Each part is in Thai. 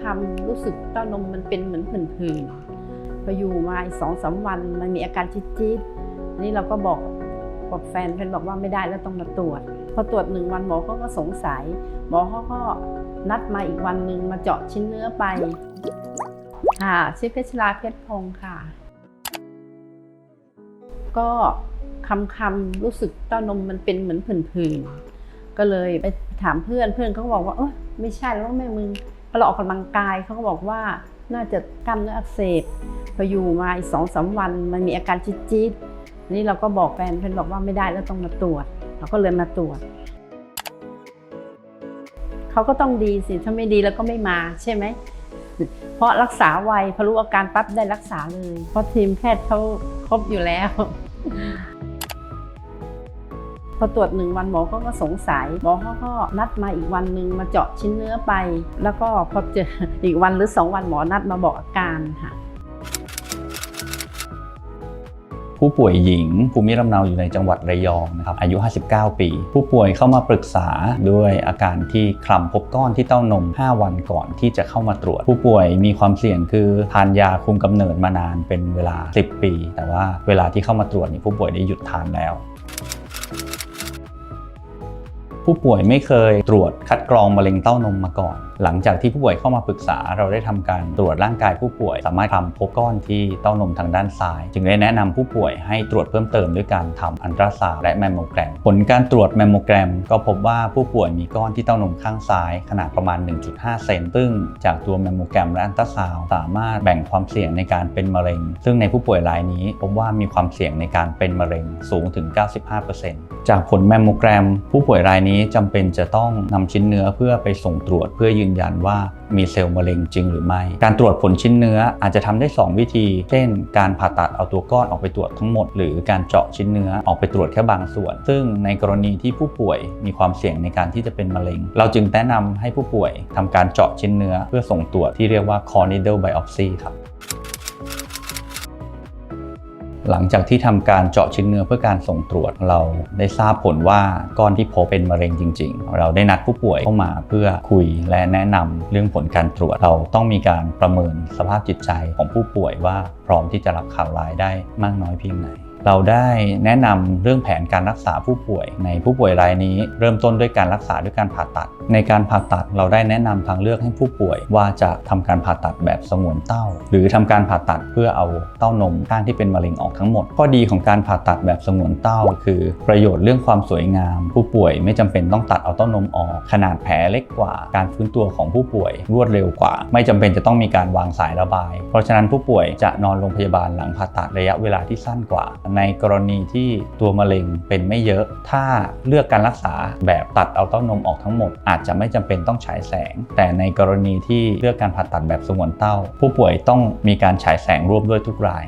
คำๆรู้สึกเต้านมมันเป็นเหมือนผื่นๆพออยู่มาสองสามวันมันมีอาการจี๊ดๆนี่เราก็บอกบอกแฟนแฟนบอกว่าไม่ได้แล้วต้องมาตรวจ พอตรวจหนึ่งวันหมอเขาก็สงสัย หมอเขาก็นัดมาอีกวันหนึ่งมาเจาะชิ้นเนื้อไปค่ะชื่อเพชรลาเพชรพงศ์ค่ะ ก็คำคำรู้สึกเต้านมมันเป็นเหมือนผื่นๆก็เลยไปถามเพื่อนเพื่อนเขาบอกว่าเออไม่ใช่แล้วแม่มึง เราออกกำลังกายเขาก็บอกว่าน่าจะกล้ามเนื้ออักเสบพออยู่มาอีกสองสามวัน มันมีอาการจี๊ดๆนี่เราก็บอกแฟนแฟนบอกว่าไม่ได้แล้วต้องมาตรวจ เราก็เลยมาตรวจเขาก็ต้องดีสิถ้าไม่ดีแล้วก็ไม่มาใช่ไหมเพราะรักษาไวพอรู้อาการปั๊บได้รักษาเลย เพราะทีมแพทย์เขาครบอยู่แล้ว พอตรวจหนึ่งวันหมอเขาก็สงสัย หมอเขาก็นัดมาอีกวันหนึ่งมาเจาะชิ้นเนื้อไป แล้วก็พอเจออีกวันหรือสองวันหมอนัดมาบอกอาการค่ะ ผู้ป่วยหญิงภูมิลำเนาอยู่ในจังหวัดระยองนะครับอายุ 59 ปี ผู้ป่วยเข้ามาปรึกษาด้วยอาการที่คลำพบก้อนที่เต้านม 5 วันก่อนที่จะเข้ามาตรวจ ผู้ป่วยมีความเสี่ยงคือทานยาคุมกำเนิดมานานเป็นเวลา 10 ปี แต่ว่าเวลาที่เข้ามาตรวจนี่ผู้ป่วยได้หยุดทานแล้ว ผู้ป่วยไม่เคยตรวจคัดกรองมะเร็งเต้านมมาก่อนหลังจากที่ผู้ป่วยเข้ามาปรึกษา เราได้ทำการตรวจร่างกายผู้ป่วย สามารถทำพบก้อนที่เต้านมทางด้านซ้าย จึงได้แนะนำผู้ป่วยให้ตรวจเพิ่มเติมด้วยการทำอันตราซาวด์และแมมโมแกรม ผลการตรวจแมมโมแกรม ก็พบว่าผู้ป่วยมีก้อนที่เต้านมข้างซ้าย ขนาดประมาณ 1.5 เซนซึ่งจากตัวแมมโมแกรมและอันตราซาวด์สามารถแบ่งความเสี่ยงในการเป็นมะเร็ง ซึ่งในผู้ป่วยรายนี้ พบว่ามีความเสี่ยงในการเป็นมะเร็งสูงถึง 95%จากผลแมมโมแกรม ผู้ป่วยรายนี้จำเป็นจะต้องนำชิ้นเนื้อเพื่อไปส่งตรวจเพื่อยืนยันว่ามีเซลล์มะเร็งจริงหรือไม่ การตรวจผลชิ้นเนื้ออาจจะทำได้ 2 วิธี เช่น การผ่าตัดเอาตัวก้อนออกไปตรวจทั้งหมด หรือการเจาะชิ้นเนื้อออกไปตรวจแค่บางส่วน ซึ่งในกรณีที่ผู้ป่วยมีความเสี่ยงในการที่จะเป็นมะเร็ง เราจึงแนะนำให้ผู้ป่วยทำการเจาะชิ้นเนื้อเพื่อส่งตรวจที่เรียกว่า core needle biopsy ครับ หลังจากที่ทำการเจาะชิ้นเนื้อเพื่อการส่งตรวจเราได้ทราบผลว่าก้อนที่พบเป็นมะเร็งจริง ๆ เราได้นัดผู้ป่วยเข้ามาเพื่อคุยและแนะนำเรื่องผลการตรวจเราต้องมีการประเมินสภาพจิตใจของผู้ป่วยว่าพร้อมที่จะรับข่าวร้ายได้มากน้อยเพียงไหน เราได้แนะนำเรื่องแผนการรักษาผู้ป่วย ในผู้ป่วยรายนี้ เริ่มต้นด้วยการรักษาด้วยการผ่าตัด ในการผ่าตัดเราได้แนะนำทางเลือกให้ผู้ป่วย ว่าจะทำการผ่าตัดแบบสงวนเต้า หรือทำการผ่าตัดเพื่อเอาเต้านมข้างที่เป็นมะเร็งออกทั้งหมด ข้อดีของการผ่าตัดแบบสงวนเต้า คือประโยชน์เรื่องความสวยงาม ผู้ป่วยไม่จำเป็นต้องตัดเอาเต้านมออก ขนาดแผลเล็กกว่า การฟื้นตัวของผู้ป่วยรวดเร็วกว่า ไม่จำเป็นจะต้องมีการวางสายระบาย เพราะฉะนั้นผู้ป่วยจะนอนโรงพยาบาลหลังผ่าตัดระยะเวลาที่สั้นกว่าในกรณีที่ตัวมะเร็งเป็นไม่เยอะ ถ้าเลือกการรักษาแบบตัดเอาเต้านมออกทั้งหมด อาจจะไม่จำเป็นต้องฉายแสง แต่ในกรณีที่เลือกการผ่าตัดแบบสงวนเต้า ผู้ป่วยต้องมีการฉายแสงร่วมด้วยทุกราย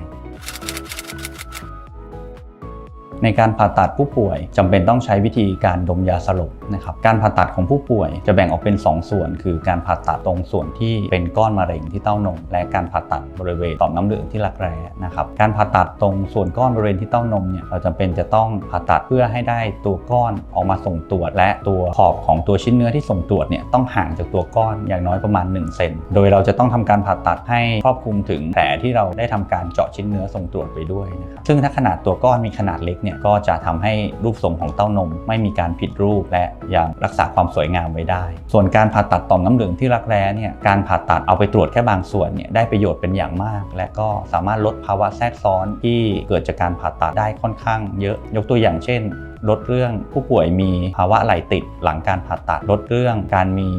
ในการผ่าตัดผู้ป่วยจำเป็นต้องใช้วิธีการดมยาสลบนะครับการผ่าตัดของผู้ป่วยจะแบ่งออกเป็น 2 ส่วน คือการผ่าตัดตรงส่วนที่เป็นก้อนมะเร็งที่เต้านม และการผ่าตัดบริเวณต่อมน้ำเหลืองที่รักแร้นะครับการผ่าตัดตรงส่วนก้อนบริเวณที่เต้านมเนี่ยเราจำเป็นจะต้องผ่าตัดเพื่อให้ได้ตัวก้อนออกมาส่งตรวจ และตัวขอบของตัวชิ้นเนื้อที่ส่งตรวจเนี่ยต้องห่างจากตัวก้อนอย่างน้อยประมาณ1เซนโดยเราจะต้องทำการผ่าตัดให้ครอบคลุมถึงแผลที่เราได้ทำการเจาะชิ้นเนื้อส่งตรวจไปด้วยนะครับซึ่งถ้าขนาดตัวก้อนมีขนาดเล็กเนี่ยก็จะทำให้รูปทรงของเต้านม ไม่มีการผิดรูปและยังรักษาความสวยงามไว้ได้ ส่วนการผ่าตัดต่อมน้ำเหลืองที่รักแร้เนี่ยการผ่าตัดเอาไปตรวจแค่บางส่วนเนี่ยได้ประโยชน์เป็นอย่างมาก และก็สามารถลดภาวะแทรกซ้อนที่เกิดจากการผ่าตัดได้ค่อนข้างเยอะยกตัวอย่างเช่น ลดเรื่องผู้ป่วยมีภาวะไหลติดหลังการผ่าตัด ลดเรื่องการมี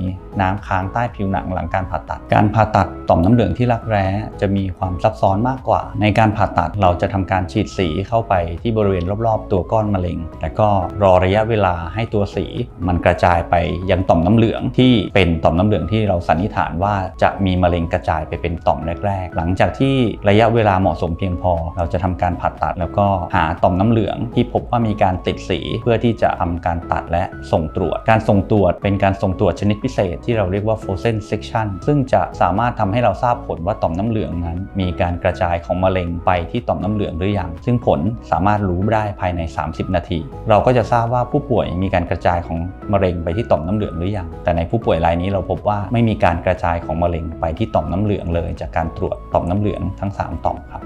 น้ำค้างใต้ผิวหนังหลังการผ่าตัด การผ่าตัดต่อมน้ำเหลืองที่รักแร้จะมีความซับซ้อนมากกว่า ในการผ่าตัดเราจะทำการฉีดสีเข้าไปที่บริเวณรอบๆ ตัวก้อนมะเร็ง และก็รอระยะเวลาให้ตัวสีมันกระจายไปยังต่อมน้ำเหลืองที่เป็นต่อมน้ำเหลืองที่เราสันนิษฐานว่าจะมีมะเร็งกระจายไปเป็นต่อมแรกๆ หลังจากที่ระยะเวลาเหมาะสมเพียงพอ เราจะทำการผ่าตัดแล้วก็หาต่อมน้ำเหลืองที่พบว่ามีการติดสีเพื่อที่จะทำการตัดและส่งตรวจ การส่งตรวจเป็นการส่งตรวจชนิดพิเศษที่เราเรียกว่า frozen section ซึ่งจะสามารถทำให้เราทราบผลว่าต่อมน้ำเหลืองนั้น มีการกระจายของมะเร็งไปที่ต่อมน้ำเหลืองหรือยัง ซึ่งผลสามารถรู้ได้ภายใน 30 นาที เราก็จะทราบว่าผู้ป่วยมีการกระจายของมะเร็งไปที่ต่อมน้ำเหลืองหรือยัง แต่ในผู้ป่วยรายนี้เราพบว่าไม่มีการกระจายของมะเร็งไปที่ต่อมน้ำเหลืองเลย จากการตรวจต่อมน้ำเหลืองทั้งสามต่อมครับ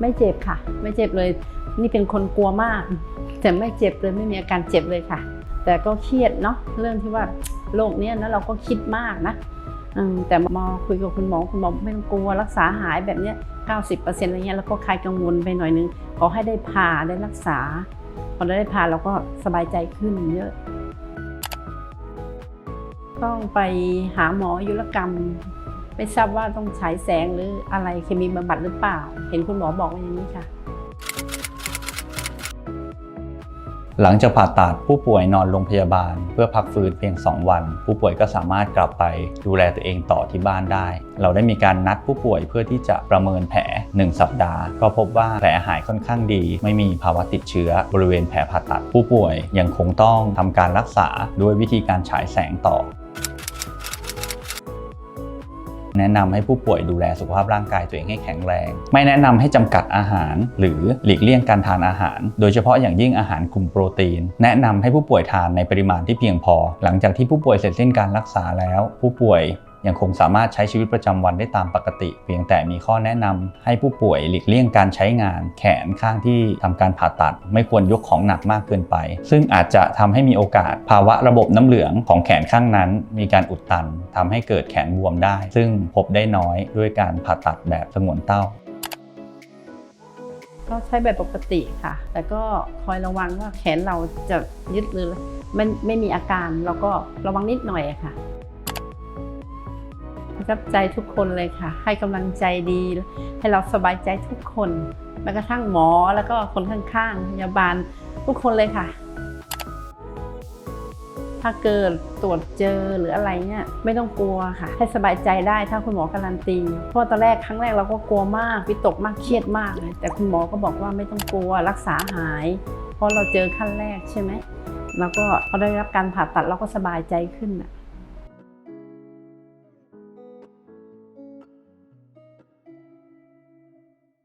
ไม่เจ็บค่ะ ไม่เจ็บเลย นี่เป็นคนกลัวมาก แต่ไม่เจ็บเลยไม่มีอาการเจ็บเลยค่ะ แต่ก็เครียดเนาะเรื่องที่ว่าโรคเนี้ยนะเราก็คิดมากนะแต่หมอคุยกับคุณหมอคุณหมอไม่ต้องกลัวรักษาหายแบบเนี้ย90%อะไรเงี้ยแล้วก็คลายกังวลไปหน่อยนึงขอให้ได้ผ่าได้รักษาพอได้ผ่าเราก็สบายใจขึ้นเยอะ ต้องไปหาหมออยุรกรรม ไม่ทราบว่าต้องฉายแสงหรืออะไรเคมีบำบัดหรือเปล่า เห็นคุณหมอบอกว่าอย่างนี้ค่ะ หลังจากผ่าตัดผู้ป่วยนอนโรงพยาบาล เพื่อพักฟื้นเพียง 2 วัน ผู้ป่วยก็สามารถกลับไปดูแลตัวเองต่อที่บ้านได้ เราได้มีการนัดผู้ป่วยเพื่อที่จะประเมินแผล 1 สัปดาห์ ก็พบว่าแผลหายค่อนข้างดี ไม่มีภาวะติดเชื้อบริเวณแผลผ่าตัด ผู้ป่วยยังคงต้องทำการรักษาด้วยวิธีการฉายแสงต่อ แนะนำให้ผู้ป่วยดูแลสุขภาพร่างกายตัวเองให้แข็งแรง ไม่แนะนำให้จำกัดอาหาร หรือหลีกเลี่ยงการทานอาหาร โดยเฉพาะอย่างยิ่งอาหารกลุ่มโปรตีน แนะนำให้ผู้ป่วยทานในปริมาณที่เพียงพอ หลังจากที่ผู้ป่วยเสร็จสิ้นการรักษาแล้ว ผู้ป่วย ยังคงสามารถใช้ชีวิตประจำวันได้ตามปกติ เพียงแต่มีข้อแนะนำให้ผู้ป่วยหลีกเลี่ยงการใช้งานแขนข้างที่ทำการผ่าตัด ไม่ควรยกของหนักมากเกินไป ซึ่งอาจจะทำให้มีโอกาสภาวะระบบน้ำเหลืองของแขนข้างนั้น มีการอุดตันทำให้เกิดแขนบวมได้ ซึ่งพบได้น้อยด้วยการผ่าตัดแบบสงวนเต้าก็ใช้แบบปกติค่ะ แต่ก็คอยระวังว่าแขนเราจะยึดหรือไม่ไม่มีอาการเราก็ระวังนิดหน่อยค่ะ ประทับใจทุกคนเลยค่ะ ให้กำลังใจดี ให้เราสบายใจทุกคนแม้กระทั่งหมอแล้วก็คนข้างๆพยาบาลทุกคนเลยค่ะ ถ้าเกิดตรวจเจอหรืออะไรเนี่ยไม่ต้องกลัวค่ะ ให้สบายใจได้ถ้าคุณหมอการันตี เพราะตอนแรกครั้งแรกเราก็กลัวมากวิตกมากเครียดมากเลยแต่คุณหมอก็บอกว่าไม่ต้องกลัวรักษาหาย เพราะเราเจอขั้นแรกใช่ไหมแล้วก็พอได้รับการผ่าตัดเราก็สบายใจขึ้นน่ะ